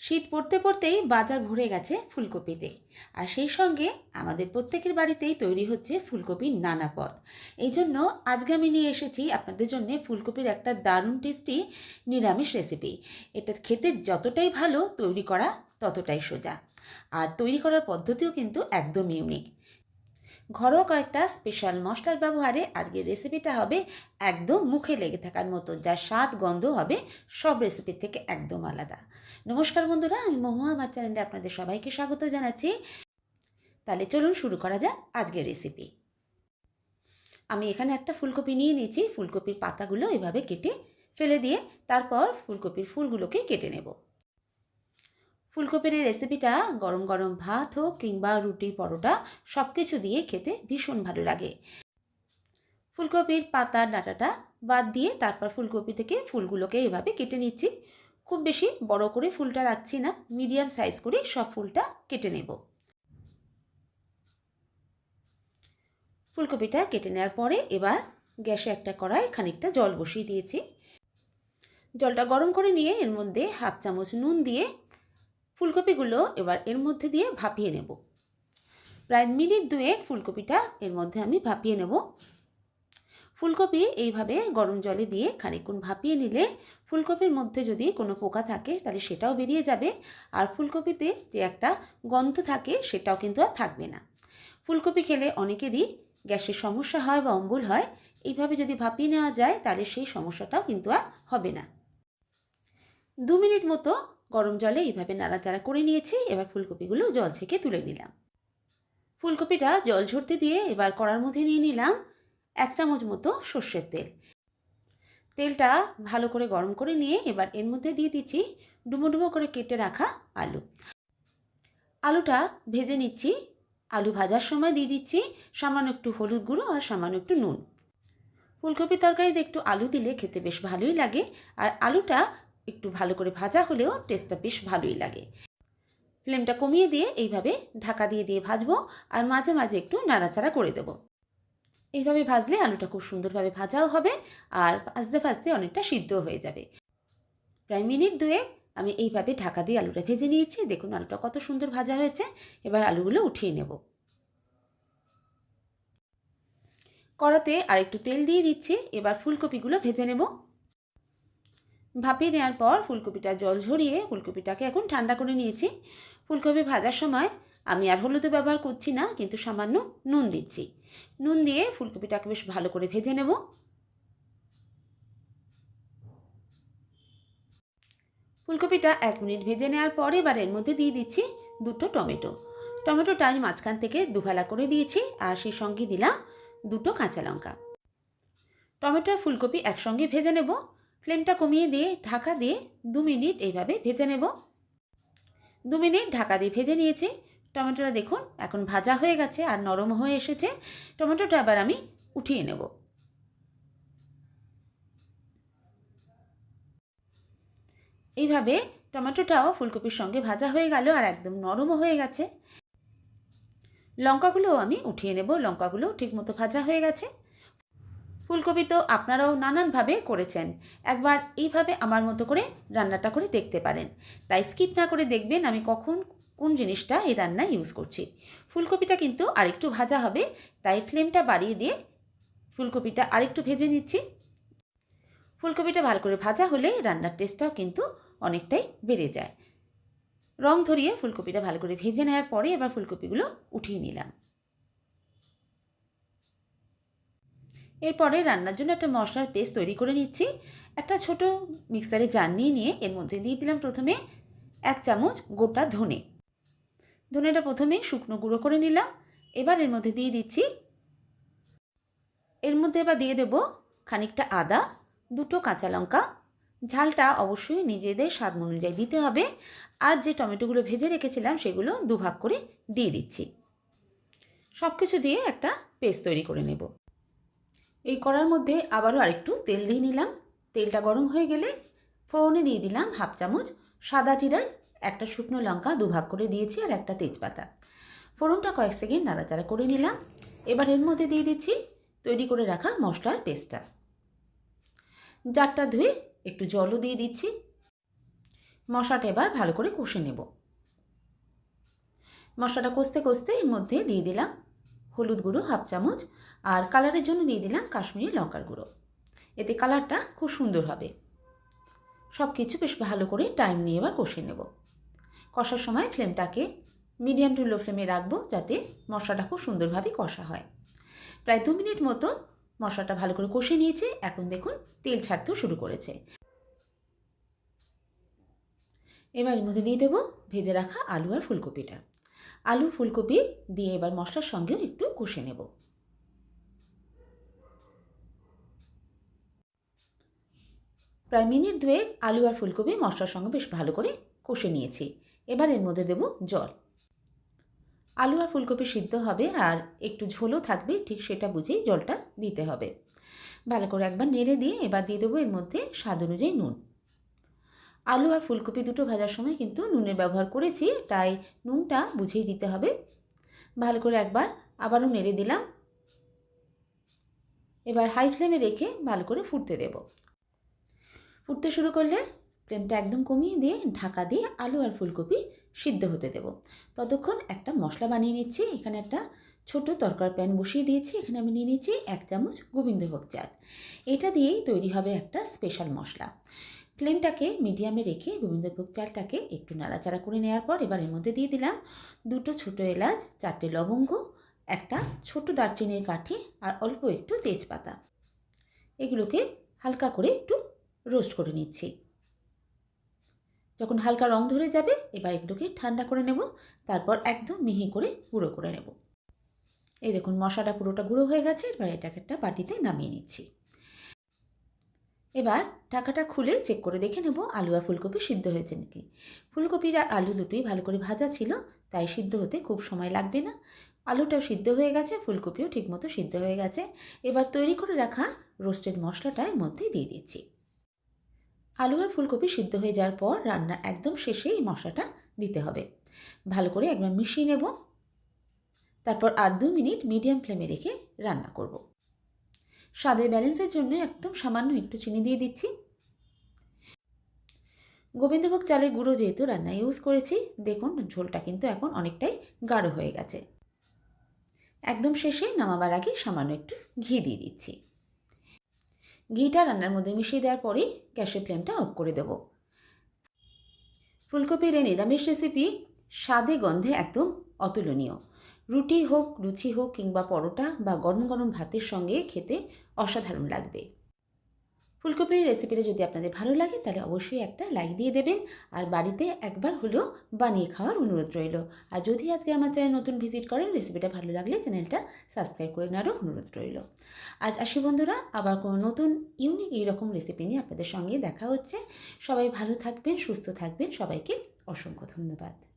শীত পড়তে পড়তেই বাজার ভরে গেছে ফুলকপিতে। আর সেই সঙ্গে আমাদের প্রত্যেকের বাড়িতেই তৈরি হচ্ছে ফুলকপির নানা পদ। এই জন্য আজকে আমি নিয়ে এসেছি আপনাদের জন্য ফুলকপির একটা দারুণ টেস্টি নিরামিষ রেসিপি। এটা খেতে যতটাই ভালো তৈরি করা ততটাই সোজা। আর তৈরি করার পদ্ধতিও কিন্তু একদম ইউনিক ঘরোয়া কয়েকটা স্পেশাল মশলার ব্যবহারে আজকের রেসিপিটা হবে একদম মুখে লেগে থাকার মতো, যার স্বাদ গন্ধ হবে সব রেসিপির থেকে একদম আলাদা। নমস্কার বন্ধুরা, আমি মহুয়া, আমার চ্যানেলে আপনাদের সবাইকে স্বাগত জানাচ্ছি। তাহলে চলুন শুরু করা যাক আজকের রেসিপি আমি এখানে একটা ফুলকপি নিয়ে নিয়েছি, ফুলকপির পাতাগুলো এভাবে কেটে ফেলে দিয়ে তারপর ফুলকপির ফুলগুলোকে কেটে নেব। ফুলকপির এই রেসিপিটা গরম গরম ভাত হোক কিংবা রুটি পরোটা সব কিছু দিয়ে খেতে ভীষণ ভালো লাগে। ফুলকপির পাতা ডাঁটাটা বাদ দিয়ে তারপর ফুলকপি থেকে ফুলগুলোকে এভাবে কেটে নিচ্ছি। খুব বেশি বড় করে ফুলটা রাখছি না মিডিয়াম সাইজ করে সব ফুলটা কেটে নেব। ফুলকপিটা কেটে নেওয়ার পরে এবার গ্যাসে একটা কড়াই খানিকটা জল বসিয়ে দিয়েছি। জলটা গরম করে নিয়ে এর মধ্যে হাফ চামচ নুন দিয়ে ফুলকপিগুলো এবার এর মধ্যে দিয়ে ভাপিয়ে নেব। প্রায় মিনিট দুয়েক ফুলকপিটা এর মধ্যে আমি ভাপিয়ে নেব। ফুলকপি এইভাবে গরম জলে দিয়ে খানিকক্ষণ ভাপিয়ে নিলে ফুলকপির মধ্যে যদি কোনো পোকা থাকে তাহলে সেটাও বেরিয়ে যাবে। আর ফুলকপিতে যে একটা গন্ধ থাকে সেটাও কিন্তু আর থাকবে না। ফুলকপি খেলে অনেকেরই গ্যাসের সমস্যা হয় বা অম্বল হয়। এইভাবে যদি ভাপিয়ে নেওয়া যায় তাহলে সেই সমস্যাটাও কিন্তু আর হবে না। দু মিনিট মতো গরম জলে এইভাবে নাড়াচাড়া করে নিয়েছি, এবার ফুলকপিগুলো জল থেকে তুলে নিলাম। ফুলকপিটা জল ঝরতে দিয়ে এবার কড়ার মধ্যে নিয়ে নিলাম। এক চামচ মতো সর্ষের তেল। তেলটা ভালো করে গরম করে নিয়ে এবার এর মধ্যে দিয়ে দিচ্ছি ডুবো ডুবো করে কেটে রাখা আলু। আলুটা ভেজে নিচ্ছি। আলু ভাজার সময় দিয়ে দিচ্ছি সামান্য একটু হলুদ গুঁড়ো আর সামান্য একটু নুন। ফুলকপি তরকারিতে একটু আলু দিলে খেতে বেশ ভালোই লাগে আর আলুটা একটু ভালো করে ভাজা হলেও টেস্টটা বেশ ভালোই লাগে। ফ্লেমটা কমিয়ে দিয়ে এইভাবে ঢাকা দিয়ে দিয়ে ভাজবো আর মাঝে মাঝে একটু নাড়াচাড়া করে দেবো। এইভাবে ভাজলে আলুটা খুব সুন্দরভাবে ভাজাও হবে আর ভাজতে ভাজতে অনেকটা সিদ্ধ হয়ে যাবে। প্রায় মিনিট দুয়েক আমি এইভাবে ঢাকা দিয়ে আলুটা ভেজে নিয়েছি। দেখুন আলুটা কত সুন্দর ভাজা হয়েছে। এবার আলুগুলো উঠিয়ে নেব। কড়াতে আর একটু তেল দিয়ে দিচ্ছি। এবার ফুলকপিগুলো ভেজে নেব। ভাপিয়ে নেওয়ার পর ফুলকপিটা জল ঝরিয়ে ফুলকপিটাকে এখন ঠান্ডা করে নিয়েছি। ফুলকপি ভাজার সময় আমি আর হলুদও ব্যবহার করছি না, কিন্তু সামান্য নুন দিচ্ছি। নুন দিয়ে ফুলকপিটাকে বেশ ভালো করে ভেজে নেব। ফুলকপিটা এক মিনিট ভেজে নেওয়ার পরে এবার এর মধ্যে দিয়ে দিচ্ছি দুটো টমেটো। টমেটোটা আমি মাঝখান থেকে দুভালা করে দিয়েছি আর সেই সঙ্গে দিলাম দুটো কাঁচা লঙ্কা। টমেটো আর ফুলকপি একসঙ্গে ভেজে নেব। ফ্লেমটা কমিয়ে দিয়ে ঢাকা দিয়ে দু মিনিট এইভাবে ভেজে নেব। দু মিনিট ঢাকা দিয়ে ভেজে নিয়েছি। টমেটোটা দেখুন, এখন ভাজা হয়ে গেছে আর নরম হয়ে এসেছে। টমেটোটা আবার আমি উঠিয়ে নেব। এইভাবে টমেটোটাও ফুলকপির সঙ্গে ভাজা হয়ে গেল আর একদম নরমও হয়ে গেছে। লঙ্কাগুলোও আমি উঠিয়ে নেব, লঙ্কাগুলো ঠিকমতো ভাজা হয়ে গেছে। ফুলকপি তো আপনারাও নানানভাবে করেছেন, একবার এইভাবে আমার মতো করে রান্নাটা করে দেখতে পারেন। তাই স্কিপ না করে দেখবেন আমি কখন কোন জিনিসটা এই রান্নায় ইউজ করছি। ফুলকপিটা কিন্তু আরেকটু ভাজা হবে, তাই ফ্লেমটা বাড়িয়ে দিয়ে ফুলকপিটা আরেকটু ভেজে নিচ্ছি। ফুলকপিটা ভালো করে ভাজা হলে রান্নার টেস্টটাও কিন্তু অনেকটাই বেড়ে যায়। রং ধরিয়ে ফুলকপিটা ভালো করে ভেজে নেওয়ার পরে এবার ফুলকপিগুলো উঠিয়ে নিলাম। এরপরে রান্নার জন্য একটা মশলার পেস্ট তৈরি করে নিচ্ছি। একটা ছোট মিক্সারে জার নিয়ে এর মধ্যে দিয়ে দিলাম প্রথমে এক চামচ গোটা ধনে। ধনেটা প্রথমে শুকনো গুঁড়ো করে নিলাম। এবার এর মধ্যে দিয়ে দিচ্ছি। এর মধ্যে এবার দিয়ে দেব খানিকটা আদা, দুটো কাঁচা লঙ্কা। ঝালটা অবশ্যই নিজেদের স্বাদ অনুযায়ী দিতে হবে। আর যে টমেটোগুলো ভেজে রেখেছিলাম সেগুলো দুভাগ করে দিয়ে দিচ্ছি। সব কিছু দিয়ে একটা পেস্ট তৈরি করে নেব। এই করার মধ্যে আবারও আরেকটু তেল দিয়ে নিলাম। তেলটা গরম হয়ে গেলে ফোড়নে দিয়ে দিলাম হাফ চামচ সাদা জিরার একটা শুকনো লঙ্কা দুভাগ করে দিয়েছি আর একটা তেজপাতা। ফোড়নটা কয়েক সেকেন্ড নাড়াচাড়া করে নিলাম। এবার এর মধ্যে দিয়ে দিচ্ছি তৈরি করে রাখা মশলার পেস্টটা। জারটা ধুয়ে একটু জলও দিয়ে দিচ্ছি। মশলাটা এবার ভালো করে কষে নেব। মশলাটা কষতে কষতে এর মধ্যে দিয়ে দিলাম হলুদ গুঁড়ো হাফ চামচ আর কালারের জন্য দিয়ে দিলাম কাশ্মীরি লঙ্কার গুঁড়ো। এতে কালারটা খুব সুন্দর হবে। সব কিছু বেশ ভালো করে টাইম নিয়ে এবার কষে নেব। কষার সময় ফ্লেমটাকে মিডিয়াম টু লো ফ্লেমে রাখব যাতে মশলাটা খুব সুন্দরভাবে কষা হয়। প্রায় দু মিনিট মতো মশলাটা ভালো করে কষে নিয়েছে। এখন দেখুন তেল ছাড়তেও শুরু করেছে। এবার এর মধ্যে দিয়ে দেবো ভেজে রাখা আলু আর ফুলকপিটা। আলু, ফুলকপি দিয়ে এবার মশলার সঙ্গেও একটু কষে নেব। প্রায় মিনিট দুয়েক আলু আর ফুলকপি মশলার সঙ্গে বেশ ভালো করে কষে নিয়েছি। এবার এর মধ্যে দেব জল। আলু আর ফুলকপি সিদ্ধ হবে আর একটু ঝোলও থাকবে, ঠিক সেটা বুঝেই জলটা দিতে হবে। ভালো করে একবার নেড়ে দিয়ে এবার দিয়ে দেবো এর মধ্যে স্বাদ অনুযায়ী নুন। আলু আর ফুলকপি দুটো ভাজার সময় কিন্তু নুনের ব্যবহার করেছি, তাই নুনটা বুঝেই দিতে হবে। ভালো করে একবার আবারও নেড়ে দিলাম। এবার হাই ফ্লেমে রেখে ভালো করে ফুটতে দেব। ফুটতে শুরু করলে ফ্লেমটা একদম কমিয়ে দিয়ে ঢাকা দিয়ে আলু আর ফুলকপি সিদ্ধ হতে দেব। ততক্ষণ একটা মশলা বানিয়ে নিচ্ছি। এখানে একটা ছোট তরকার প্যান বসিয়ে দিয়েছি। এখানে আমি নিয়ে নিচ্ছি এক চামচ গোবিন্দভোগ চাল। এটা দিয়েই তৈরি হবে একটা স্পেশাল মশলা। ফ্লেমটাকে মিডিয়ামে রেখে গোবিন্দভোগ চালটাকে একটু নাড়াচাড়া করে নেওয়ার পর এবার এর মধ্যে দিয়ে দিলাম দুটো ছোটো এলাচ, চারটে লবঙ্গ, একটা ছোট দারচিনির কাঠি আর অল্প একটু তেজপাতা। এগুলোকে হালকা করে একটু রোস্ট করে নিচ্ছি। যখন হালকা রং ধরে যাবে, এবার এগুলোকে ঠান্ডা করে নেব, তারপর একদম মিহি করে গুঁড়ো করে নেব। এই দেখুন, মশলাটা পুরোটা গুঁড়ো হয়ে গেছে, এবার এটাকে একটা বাটিতে নামিয়ে নিচ্ছি। এবার ঢাকাটা খুলে চেক করে দেখে নেব আলু আর ফুলকপি সিদ্ধ হয়েছে নাকি। ফুলকপির আর আলু দুটোই ভালো করে ভাজা ছিল, তাই সিদ্ধ হতে খুব সময় লাগবে না। আলুটাও সিদ্ধ হয়ে গেছে, ফুলকপিও ঠিকমতো সিদ্ধ হয়ে গেছে। এবার তৈরি করে রাখা রোস্টেড মশলাটা এর মধ্যে দিয়ে দিচ্ছি। আলু আর ফুলকপি সিদ্ধ হয়ে যাওয়ার পর রান্না একদম শেষে এই মশলাটা দিতে হবে। ভালো করে একবার মিশিয়ে নেব। তারপর আর দু মিনিট মিডিয়াম ফ্লেমে রেখে রান্না করব। স্বাদের ব্যালেন্সের জন্য একদম সামান্য একটু চিনি দিয়ে দিচ্ছি। গোবিন্দভোগ চালের গুঁড়ো যেহেতু রান্না ইউজ করেছি, দেখুন ঝোলটা কিন্তু এখন অনেকটাই গাঢ় হয়ে গেছে। একদম শেষে নামাবার আগে সামান্য একটু ঘি দিয়ে দিচ্ছি। ঘিটা রান্নার মধ্যে মিশিয়ে দেওয়ার পরেই গ্যাসের ফ্লেমটা অফ করে দেব। ফুলকপির এই নিরামিষ রেসিপি স্বাদে গন্ধে একদম অতুলনীয়। রুটি হোক, লুচি হোক কিংবা পরোটা বা গরম গরম ভাতের সঙ্গে খেতে অসাধারণ লাগবে। ফুলকপির রেসিপিটা যদি আপনাদের ভালো লাগে, তাহলে অবশ্যই একটা লাইক দিয়ে দেবেন। আর বাড়িতে একবার হলেও বানিয়ে খাওয়ার অনুরোধ রইল। আর যদি আজকে আমার চ্যানেল নতুন ভিজিট করেন রেসিপিটা ভালো লাগলে চ্যানেলটা সাবস্ক্রাইব করে নেওয়ারও অনুরোধ রইল। আজ আসি বন্ধুরা, আবার কোনো নতুন ইউনিক এইরকম রেসিপি নিয়ে আপনাদের সঙ্গে দেখা হচ্ছে। সবাই ভালো থাকবেন, সুস্থ থাকবেন। সবাইকে অসংখ্য ধন্যবাদ।